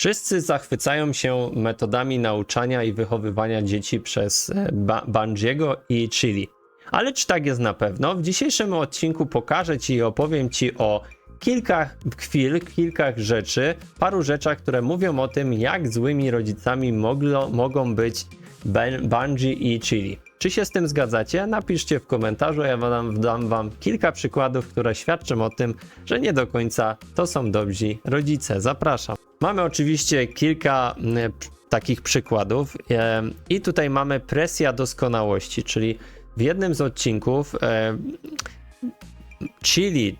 Wszyscy zachwycają się metodami nauczania i wychowywania dzieci przez e, ba Bungiego i Chili. Ale czy tak jest na pewno? W dzisiejszym odcinku pokażę Ci i opowiem Ci o kilka chwil, kilka rzeczy, paru rzeczach, które mówią o tym, jak złymi rodzicami moglo, mogą być ben, Bungie i Chili. Czy się z tym zgadzacie? Napiszcie w komentarzu, ja wam, dam wam kilka przykładów, które świadczą o tym, że nie do końca to są dobrzy rodzice. Zapraszam. Mamy oczywiście kilka takich przykładów i tutaj mamy presja doskonałości, czyli w jednym z odcinków Chili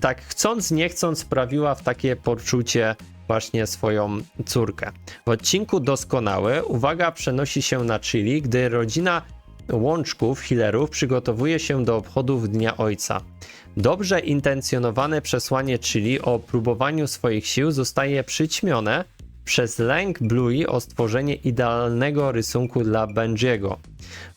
tak chcąc, nie chcąc sprawiła w takie poczucie właśnie swoją córkę. W odcinku doskonały uwaga przenosi się na Chili, gdy rodzina łączków, healerów przygotowuje się do obchodów Dnia Ojca. Dobrze intencjonowane przesłanie Chili o próbowaniu swoich sił zostaje przyćmione przez lęk Bluey o stworzenie idealnego rysunku dla Benjiego.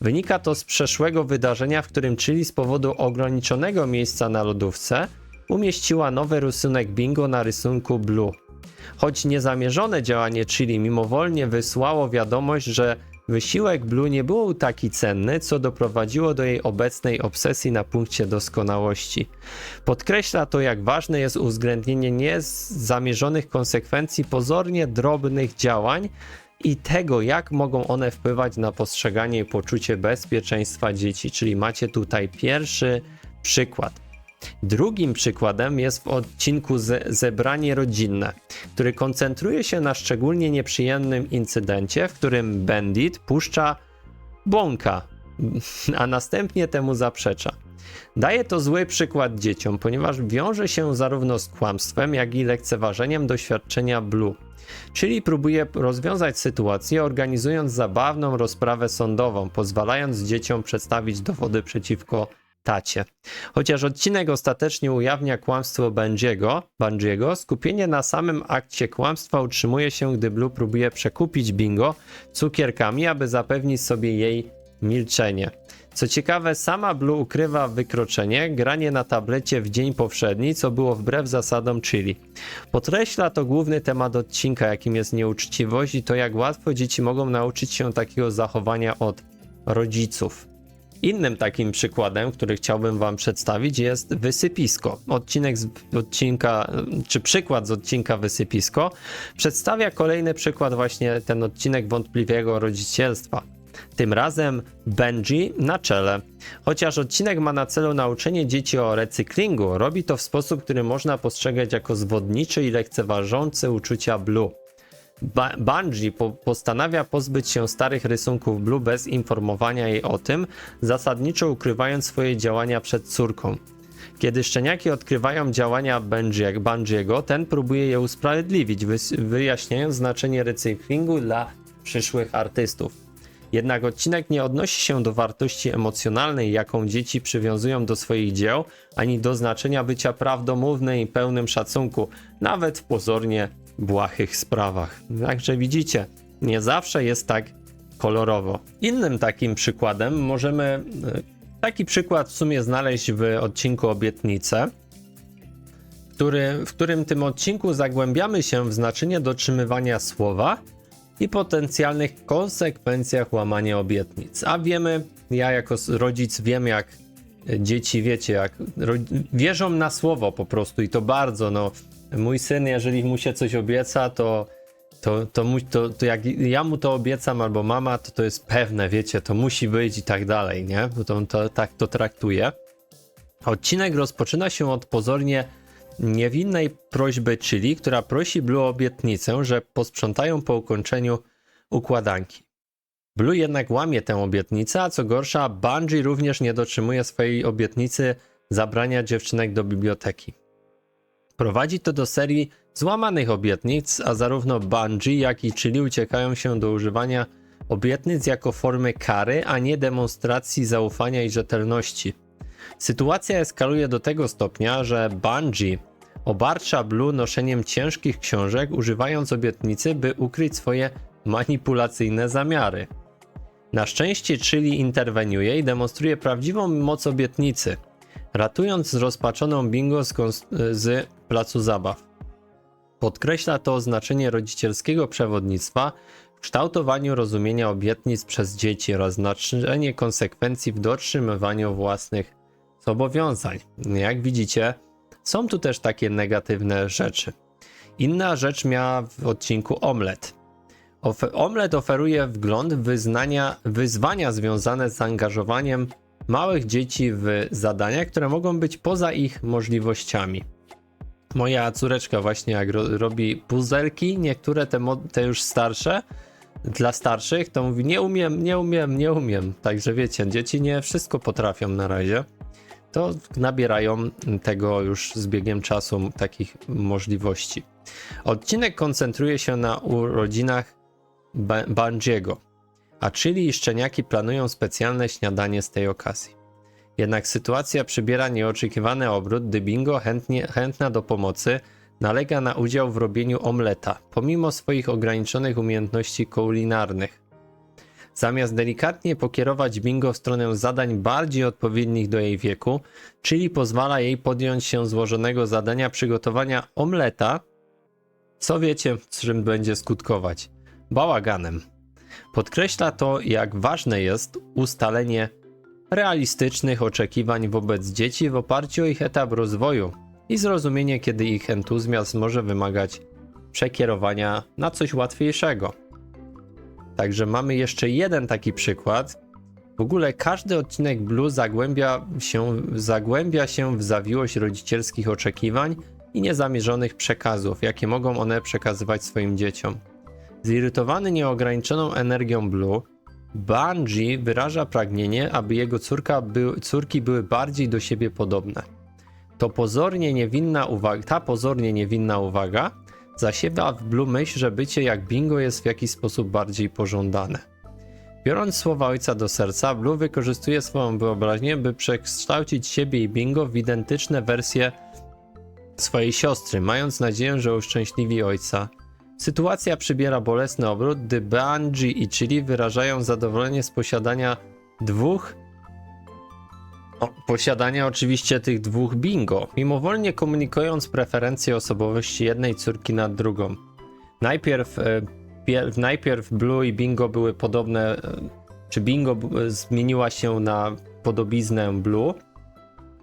Wynika to z przeszłego wydarzenia, w którym Chili z powodu ograniczonego miejsca na lodówce umieściła nowy rysunek bingo na rysunku Blue. Choć niezamierzone działanie Chili mimowolnie wysłało wiadomość, że wysiłek Blue nie był taki cenny, co doprowadziło do jej obecnej obsesji na punkcie doskonałości. Podkreśla to, jak ważne jest uwzględnienie niezamierzonych konsekwencji pozornie drobnych działań i tego, jak mogą one wpływać na postrzeganie i poczucie bezpieczeństwa dzieci. Czyli macie tutaj pierwszy przykład. Drugim przykładem jest w odcinku ze Zebranie rodzinne, który koncentruje się na szczególnie nieprzyjemnym incydencie, w którym Bandit puszcza bąka, a następnie temu zaprzecza. Daje to zły przykład dzieciom, ponieważ wiąże się zarówno z kłamstwem, jak i lekceważeniem doświadczenia Blue. Czyli próbuje rozwiązać sytuację, organizując zabawną rozprawę sądową, pozwalając dzieciom przedstawić dowody przeciwko tacie. Chociaż odcinek ostatecznie ujawnia kłamstwo Bungiego, skupienie na samym akcie kłamstwa utrzymuje się, gdy Blue próbuje przekupić Bingo cukierkami, aby zapewnić sobie jej milczenie. Co ciekawe, sama Blue ukrywa wykroczenie, granie na tablecie w dzień powszedni, co było wbrew zasadom Chili. Podkreśla to główny temat odcinka, jakim jest nieuczciwość i to, jak łatwo dzieci mogą nauczyć się takiego zachowania od rodziców. Innym takim przykładem, który chciałbym Wam przedstawić, jest wysypisko. Odcinek z odcinka, czy przykład z odcinka wysypisko przedstawia kolejny przykład, właśnie ten odcinek wątpliwego rodzicielstwa. Tym razem Benji na czele. Chociaż odcinek ma na celu nauczenie dzieci o recyklingu, robi to w sposób, który można postrzegać jako zwodniczy i lekceważący uczucia Blue. Ba- Bungie po postanawia pozbyć się starych rysunków Blue bez informowania jej o tym, zasadniczo ukrywając swoje działania przed córką. Kiedy szczeniaki odkrywają działania Bungie- ten próbuje je usprawiedliwić, wyjaśniając znaczenie recyklingu dla przyszłych artystów. Jednak odcinek nie odnosi się do wartości emocjonalnej, jaką dzieci przywiązują do swoich dzieł, ani do znaczenia bycia prawdomównym i pełnym szacunku, nawet w pozornie błahych sprawach. Także widzicie, nie zawsze jest tak kolorowo. Innym takim przykładem możemy e, taki przykład w sumie znaleźć w odcinku Obietnice, który, w którym tym odcinku zagłębiamy się w znaczenie dotrzymywania słowa i potencjalnych konsekwencjach łamania obietnic. A wiemy, ja jako rodzic wiem, jak e, dzieci, wiecie, jak wierzą na słowo po prostu i to bardzo, no. Mój syn, jeżeli mu się coś obieca, to, to, to, mu, to, to jak ja mu to obiecam albo mama, to to jest pewne, wiecie, to musi być i tak dalej, nie? To, to tak to traktuje. Odcinek rozpoczyna się od pozornie niewinnej prośby Chili, która prosi Blue o obietnicę, że posprzątają po ukończeniu układanki. Blue jednak łamie tę obietnicę, a co gorsza, Bungie również nie dotrzymuje swojej obietnicy zabrania dziewczynek do biblioteki. Prowadzi to do serii złamanych obietnic, a zarówno Bungie, jak i Chili uciekają się do używania obietnic jako formy kary, a nie demonstracji zaufania i rzetelności. Sytuacja eskaluje do tego stopnia, że Bungie obarcza Blue noszeniem ciężkich książek, używając obietnicy, by ukryć swoje manipulacyjne zamiary. Na szczęście Chili interweniuje i demonstruje prawdziwą moc obietnicy, ratując zrozpaczoną Bingo z, z placu zabaw. Podkreśla to znaczenie rodzicielskiego przewodnictwa w kształtowaniu rozumienia obietnic przez dzieci oraz znaczenie konsekwencji w dotrzymywaniu własnych zobowiązań. Jak widzicie, są tu też takie negatywne rzeczy. Inna rzecz miała w odcinku Omlet. Omlet oferuje wgląd w wyznania, wyzwania związane z zaangażowaniem małych dzieci w zadania, które mogą być poza ich możliwościami. Moja córeczka właśnie jak ro, robi puzelki, niektóre te, te już starsze, dla starszych, to mówi nie umiem, nie umiem, nie umiem. Także wiecie, dzieci nie wszystko potrafią na razie. To nabierają tego już z biegiem czasu takich możliwości. Odcinek koncentruje się na urodzinach Ba- Banjiego, a czyli i szczeniaki planują specjalne śniadanie z tej okazji. Jednak sytuacja przybiera nieoczekiwany obrót, gdy Bingo chętnie, chętna do pomocy nalega na udział w robieniu omleta, pomimo swoich ograniczonych umiejętności kulinarnych. Zamiast delikatnie pokierować Bingo w stronę zadań bardziej odpowiednich do jej wieku, czyli pozwala jej podjąć się złożonego zadania przygotowania omleta, co wiecie, czym będzie skutkować? Bałaganem. Podkreśla to, jak ważne jest ustalenie realistycznych oczekiwań wobec dzieci w oparciu o ich etap rozwoju i zrozumienie, kiedy ich entuzjazm może wymagać przekierowania na coś łatwiejszego. Także mamy jeszcze jeden taki przykład. W ogóle każdy odcinek Blue zagłębia się, zagłębia się w zawiłość rodzicielskich oczekiwań i niezamierzonych przekazów, jakie mogą one przekazywać swoim dzieciom. Zirytowany nieograniczoną energią Blue, Bungie wyraża pragnienie, aby jego by, córki były bardziej do siebie podobne. To pozornie niewinna uwaga, ta pozornie niewinna uwaga zasiewa w Blue myśl, że bycie jak bingo jest w jakiś sposób bardziej pożądane. Biorąc słowa ojca do serca, Blue wykorzystuje swoją wyobraźnię, by przekształcić siebie i bingo w identyczne wersje swojej siostry, mając nadzieję, że uszczęśliwi ojca. Sytuacja przybiera bolesny obrót, gdy Bungie i Chili wyrażają zadowolenie z posiadania dwóch o, posiadania oczywiście tych dwóch bingo, mimowolnie komunikując preferencje osobowości jednej córki nad drugą. Najpierw, e, pier, najpierw Blue i Bingo były podobne, e, czy Bingo zmieniła się na podobiznę Blue,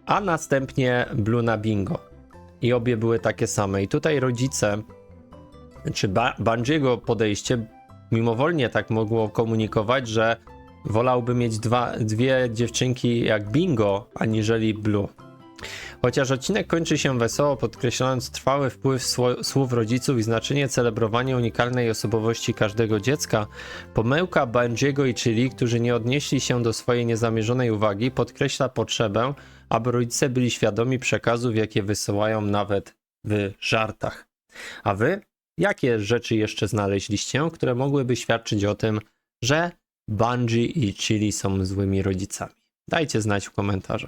a następnie Blue na Bingo. I obie były takie same. I tutaj rodzice, czy ba- podejście mimowolnie tak mogło komunikować, że wolałby mieć dwa, dwie dziewczynki jak Bingo, aniżeli Blue. Chociaż odcinek kończy się wesoło, podkreślając trwały wpływ słów rodziców i znaczenie celebrowania unikalnej osobowości każdego dziecka, pomyłka Bungiego i Chili, którzy nie odnieśli się do swojej niezamierzonej uwagi, podkreśla potrzebę, aby rodzice byli świadomi przekazów, jakie wysyłają nawet w żartach. A wy, jakie rzeczy jeszcze znaleźliście, które mogłyby świadczyć o tym, że Bungie i Chili są złymi rodzicami? Dajcie znać w komentarzach.